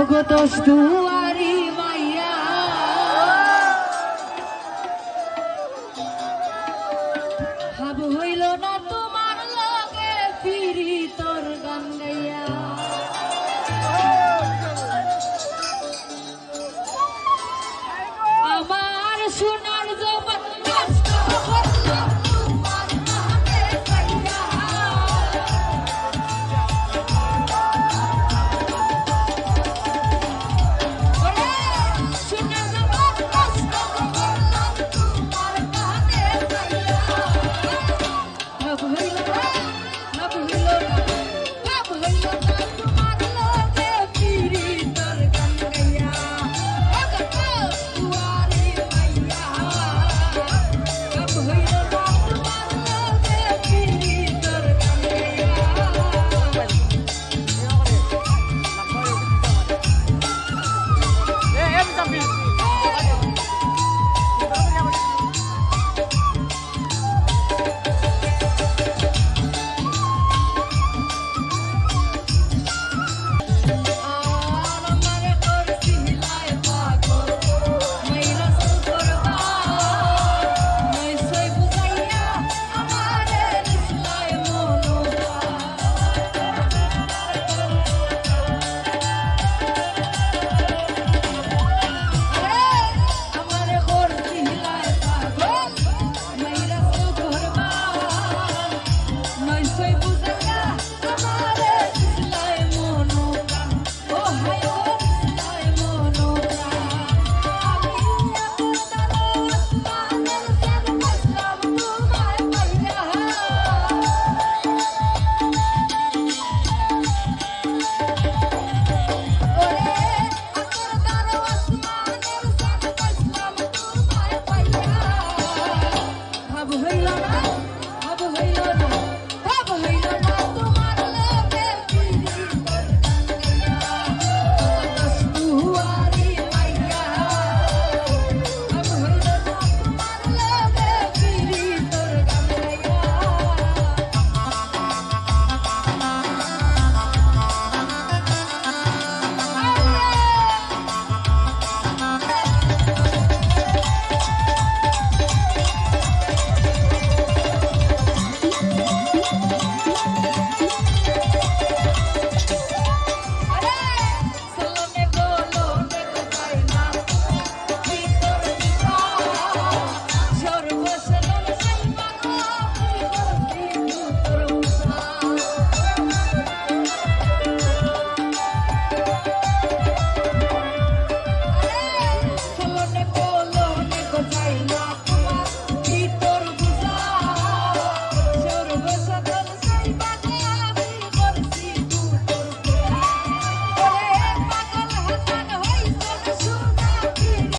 ওগো দুয়ারি মাইয়া। ভাব হইল না তোমার লগে ফিরি তোর গান গাইয়া। আমার শোনা